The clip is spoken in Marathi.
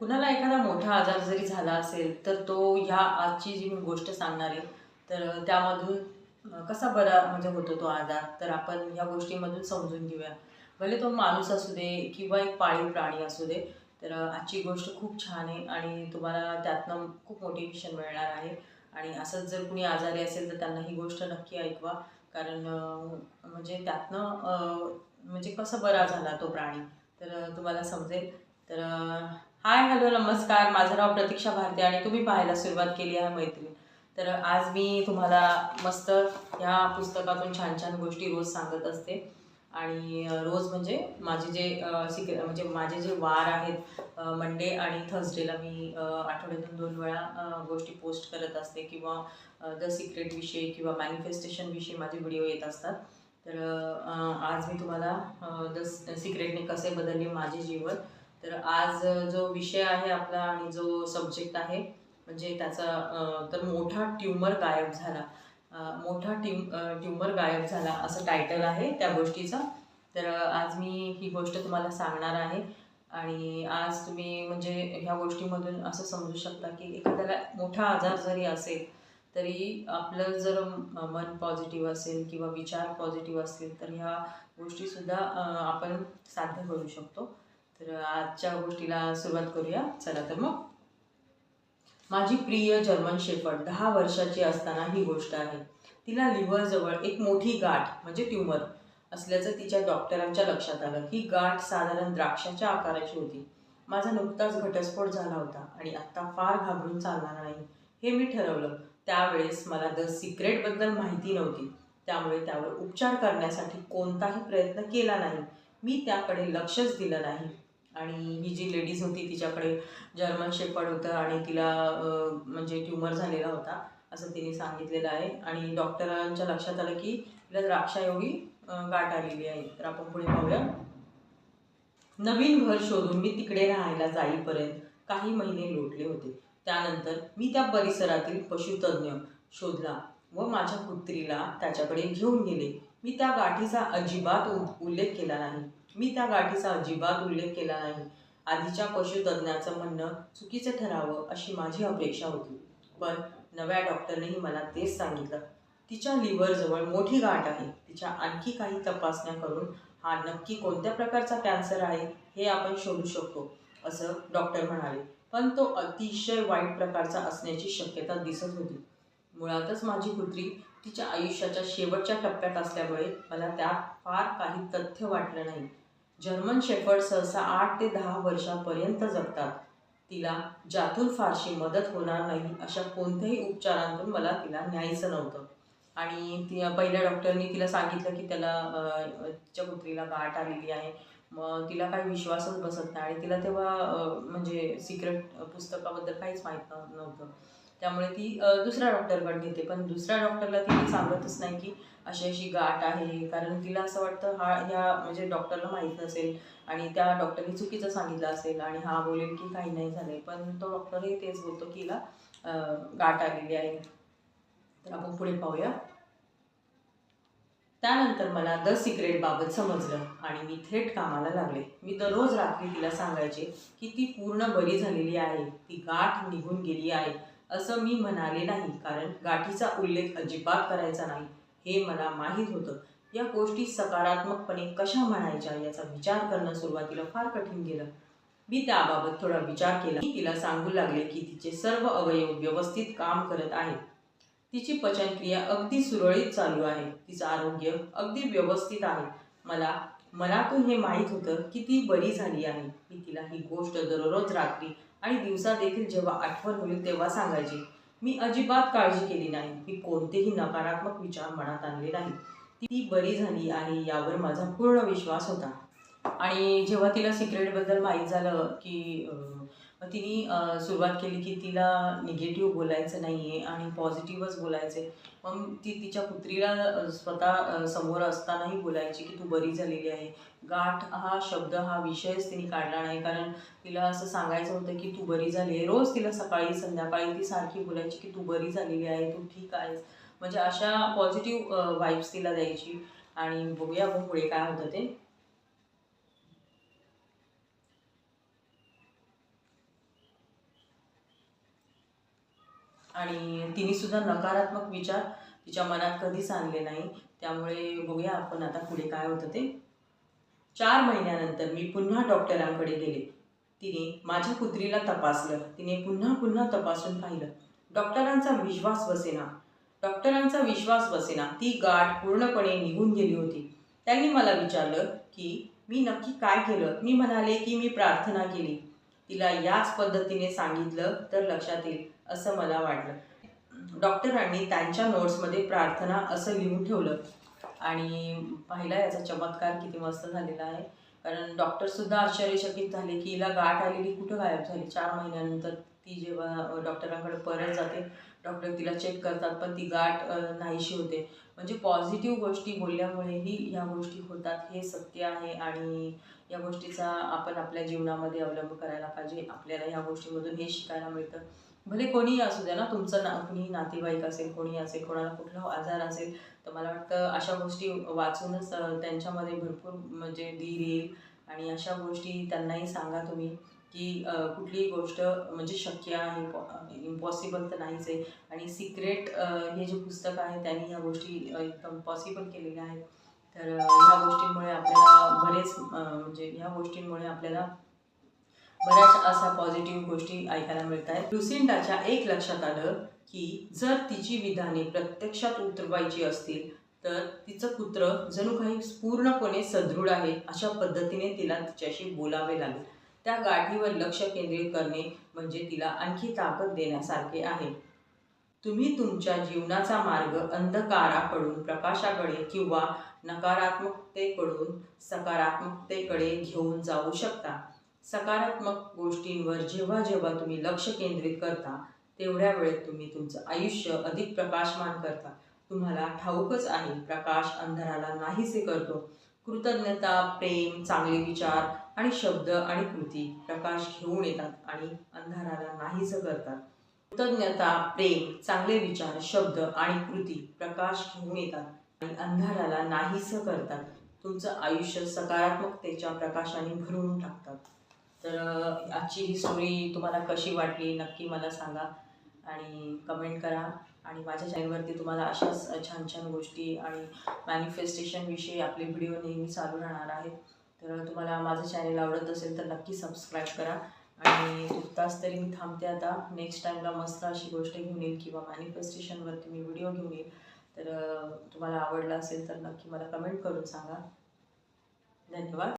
कुणाला एखादा मोठा आजार जरी झाला असेल तर तो ह्या आजची जी मी गोष्ट सांगणार आहे तर त्यामधून कसा बरा म्हणजे होतो तो आजार? तर आपण ह्या गोष्टीमधून समजून घेऊया. भले तो माणूस असू दे किंवा एक पाळीव प्राणी असू दे तर आजची गोष्ट खूप छान आहे आणि तुम्हाला त्यातनं खूप मोटिवेशन मिळणार आहे. आणि असंच जर कुणी आजारी असेल तर त्यांना ही गोष्ट नक्की ऐकवा. कारण म्हणजे त्यातनं म्हणजे कसं बरा झाला तो प्राणी? तर तुम्हाला समजेल. तर हाय हॅलो नमस्कार. माझं नाव प्रतीक्षा भारती आणि तुम्ही पाहायला सुरुवात केली आहे मैत्रीण तर आज मी तुम्हाला मस्त ह्या पुस्तकातून छान छान गोष्टी रोज सांगत असते. आणि रोज म्हणजे माझे जे सिक्रे म्हणजे माझे जे वार आहेत मंडे आणि थर्सडेला मी आठवड्यातून दोन वेळा गोष्टी पोस्ट करत असते किंवा द सिक्रेट विषयी किंवा मॅनिफेस्टेशन विषयी माझे व्हिडिओ येत असतात. तर आज मी तुम्हाला द सिक्रेटने कसे बदलले माझे जीवन तर आज जो विषय आहे आपला आणि जो सब्जेक्ट आहे म्हणजे त्याचा तर मोठा ट्यूमर गायब झाला. मोठा ट्यूम ट्यूमर गायब झाला असं टायटल आहे त्या गोष्टीचा. तर आज मी ही गोष्ट तुम्हाला सांगणार आहे. आणि आज तुम्ही म्हणजे ह्या गोष्टीमधून असं समजू शकता की एखाद्याला मोठा आजार जरी असेल तरी आपलं जर मन पॉझिटिव्ह असेल किंवा विचार पॉझिटिव्ह असतील तर ह्या गोष्टीसुद्धा आपण साध्य करू शकतो. तर आजच्या गोष्टीला सुरुवात करूया. चला तर मग. माझी प्रिय जर्मन शेफर्ड दहा वर्षाची असताना ही गोष्ट आहे. तिला लिव्हरजवळ एक मोठी गाठ म्हणजे ट्यूमर असल्याचं तिच्या डॉक्टरांच्या लक्षात आलं. ही गाठ साधारण द्राक्षाच्या आकाराची होती. माझा नुकताच घटस्फोट झाला होता आणि आत्ता फार घाबरून चालणार नाही हे मी ठरवलं. त्यावेळेस मला द सिक्रेटबद्दल माहिती नव्हती. त्यामुळे त्यावर उपचार करण्यासाठी कोणताही प्रयत्न केला नाही. मी त्याकडे लक्षच दिलं नाही. आणि ही जी लेडीज होती तिच्याकडे जर्मन शेफर्ड होतं आणि तिला म्हणजे ट्युमर झालेला होता असं तिने सांगितलेलं आहे. आणि डॉक्टरांच्या लक्षात आलं की तिला द्राक्षा एवढी गाठ आलेली आहे. तर आपण पुढे पाहूया. नवीन घर शोधून मी तिकडे राहायला जाईपर्यंत काही महिने लोटले होते. त्यानंतर मी त्या परिसरातील पशुतज्ञ शोधला व माझ्या पुत्रीला त्याच्याकडे घेऊन गेले. मी त्या गाठीचा अजिबात उल्लेख केला नाही. मी त्या गाठीचा अजिबात उल्लेख केला नाही. आधीच्या पशुतज्ञाचं म्हणणं चुकीचं ठरावं अशी माझी अपेक्षा होती. पण नव्या डॉक्टरनेही मला तेच सांगितलं. तिच्या लिव्हरजवळ मोठी गाठ आहे. तिच्या आणखी काही तपासण्या करून हा नक्की कोणत्या प्रकारचा कॅन्सर आहे हे आपण शोधू शकतो असं डॉक्टर म्हणाले. पण तो अतिशय वाईट प्रकारचा असण्याची शक्यता दिसत होती. मुळातच माझी पुत्री तिच्या आयुष्याच्या शेवटच्या टप्प्यात असल्यामुळे मला त्यात फार काही तथ्य वाटलं नाही. जर्मन शेफर्ड सहसा आठ ते दहा वर्षापर्यंत जगतात. तिला ज्यातून फारशी मदत होणार नाही अशा कोणत्याही उपचारांतून मला तिला न्यायचं नव्हतं. आणि ती पहिल्या डॉक्टरनी तिला सांगितलं की त्याला तिच्या पुत्रीला गाठ आलेली आहे. मग तिला काही विश्वासच बसत नाही आणि तिला तेव्हा म्हणजे सिक्रेट पुस्तकाबद्दल काहीच माहीत नव्हतं. त्यामुळे ती दुसऱ्या डॉक्टरकडे घेते पण दुसऱ्या डॉक्टरला ती सांगतच नाही की अशी अशी गाठ आहे. कारण तिला असं वाटतं हा ह्या म्हणजे डॉक्टरला माहीत नसेल आणि त्या डॉक्टरने चुकीचं सांगितलं असेल आणि हा बोलेल की काही नाही झालंय. पण तो डॉक्टरही तेच बोलतो की हिला गाठ आलेली आहे. तर आपण पुढे पाहूया. त्यानंतर मला द सिक्रेटबाबत समजलं आणि मी थेट कामाला लागले. मी दररोज रात्री तिला सांगायचे की ती पूर्ण बरी झालेली आहे. ती गाठ निघून गेली आहे. असं मी म्हणाले नाही कारण गाठीचा उल्लेख अजिबात करायचा नाही. हे मला माहीत होतं. या गोष्टी सकारात्मकपणे कशा म्हणायच्या याचा विचार करणं सुरुवातीला फार कठीण गेलं. मी त्याबाबत थोडा विचार केला. मी तिला सांगू लागले की तिचे सर्व अवयव व्यवस्थित काम करत आहेत. तिची पचनक्रिया अगदी सुरळीत चालू आहे. तिचं आरोग्य अगदी व्यवस्थित आहे. मला मनातून हे माहीत होतं की ती बरी झाली आहे. मी तिला ही गोष्ट दररोज रात्री आणि दिवसा देखील जेव्हा आठवण होईल तेव्हा सांगायची. मी अजिबात काळजी केली नाही. मी कोणतेही नकारात्मक विचार मनात आणले नाही. ती बरी झाली आहे यावर माझा पूर्ण विश्वास होता. आणि जेव्हा तिला सिक्रेटबद्दल माहीत झालं की मग तिने सुरुवात केली की तिला निगेटिव्ह बोलायचं नाही आहे आणि पॉझिटिव्हच बोलायचं आहे मग ती तिच्या पुत्रीला स्वतः समोर असतानाही बोलायची की तू बरी झालेली आहे. गाठ हा शब्द हा विषयच तिने काढला नाही. कारण तिला असं सांगायचं होतं की तू बरी झाली आहे. रोज तिला सकाळी संध्याकाळी ती सारखी बोलायची की तू बरी झालेली आहे तू ठीक आहेस. म्हणजे अशा पॉझिटिव्ह वाईब्स तिला द्यायची. आणि बघूया मग पुढे काय होतं ते. आणि तिने सुद्धा नकारात्मक विचार तिच्या मनात कधीच आणले नाही. त्यामुळे बघूया आपण आता पुढे काय होतं ते. चार महिन्यानंतर मी पुन्हा डॉक्टरांकडे गेले. तिने माझ्या कुत्रीला तपासलं. तिने पुन्हा पुन्हा तपासून पाहिलं. डॉक्टरांचा विश्वास बसेना. डॉक्टरांचा विश्वास बसेना. ती गाठ पूर्णपणे निघून गेली होती. त्यांनी मला विचारलं की मी नक्की काय केलं? मी म्हणाले की मी प्रार्थना केली. तिला याच पद्धतीने सांगितलं तर लक्षात येईल. असं मला वाटलं. डॉक्टरांनी त्यांच्या नोट्समध्ये प्रार्थना असं लिहून ठेवलं. आणि पाहिला याचा चमत्कार किती मस्त झालेला आहे. कारण डॉक्टरसुद्धा आश्चर्यचकित झाले की हिला गाठ आलेली कुठं गायब झाली? चार महिन्यानंतर ती जेव्हा डॉक्टरांकडे परत जाते डॉक्टर तिला चेक करतात पण ती गाठ नाहीशी होते. म्हणजे पॉझिटिव्ह गोष्टी बोलल्यामुळेही ह्या गोष्टी होतात हे सत्य आहे आणि या गोष्टीचा आपण आपल्या जीवनामध्ये अवलंब करायला पाहिजे. आपल्याला ह्या गोष्टीमधून हे शिकायला मिळतं. भले कोणीही असू द्या ना तुमचं ना कुणी नातेवाईक असेल कोणी असेल कोणाला कुठला आजार असेल तर मला वाटतं अशा गोष्टी वाचूनच त्यांच्यामध्ये भरपूर म्हणजे धीर येईल. आणि अशा गोष्टी त्यांनाही सांगा तुम्ही की कुठलीही गोष्ट म्हणजे शक्य आहे इम्पॉसिबल तर नाहीच आहे. आणि सिक्रेट हे जे पुस्तक आहे त्यांनी ह्या गोष्टी एकदम पॉसिबल केलेल्या आहेत. तर ह्या गोष्टींमुळे आपल्याला बरेच म्हणजे ह्या गोष्टींमुळे आपल्याला बऱ्याच अशा पॉझिटिव्ह गोष्टी ऐकायला मिळत आहेत लुसिंडाच्या एक लक्षात आलं की जर तिची विधाने प्रत्यक्षात उतरवायची असतील तर तिचं पुत्र जणू काही पूर्णपणे सदृढ आहे अशा पद्धतीने तिला तिच्याशी बोलावे लागेल. त्या गाठीवर लक्ष केंद्रित करणे म्हणजे तिला आणखी ताकद देण्यासारखे आहे. तुम्ही तुमच्या जीवनाचा मार्ग अंधकाराकडून प्रकाशाकडे किंवा नकारात्मकतेकडून सकारात्मकतेकडे घेऊन जाऊ शकता. सकारात्मक गोष्टींवर जेव्हा जेव्हा तुम्ही लक्ष केंद्रित करता तेवढ्या वेळेत तुम्ही तुमचं आयुष्य अधिक प्रकाशमान करता. तुम्हाला ठाऊकच आहे प्रकाश अंधाराला नाहीसे करतो. कृतज्ञता प्रेम चांगले विचार आणि शब्द आणि कृती प्रकाश घेऊन येतात आणि अंधाराला नाहीसं करतात. कृतज्ञता प्रेम चांगले विचार शब्द आणि कृती प्रकाश घेऊन येतात आणि अंधाराला नाहीसं करतात. तुमचं आयुष्य सकारात्मकतेच्या प्रकाशाने भरून टाकतात. तर आजची ही स्टोरी तुम्हाला कशी वाटली नक्की मला सांगा. आणि कमेंट करा. आणि माझ्या चॅनलवरती तुम्हाला अशाच छान छान गोष्टी आणि मॅनिफेस्टेशनविषयी आपले व्हिडिओ नेहमी चालू राहणार आहेत. तर तुम्हाला माझं चॅनल आवडत असेल तर नक्की सबस्क्राईब करा. आणि तुर्तास तरी मी थांबते आता. नेक्स्ट टाईमला मस्त अशी गोष्ट घेऊन येईल किंवा मॅनिफेस्टेशनवरती मी व्हिडिओ घेऊन येईल. तर तुम्हाला आवडला असेल तर नक्की मला कमेंट करून सांगा. धन्यवाद.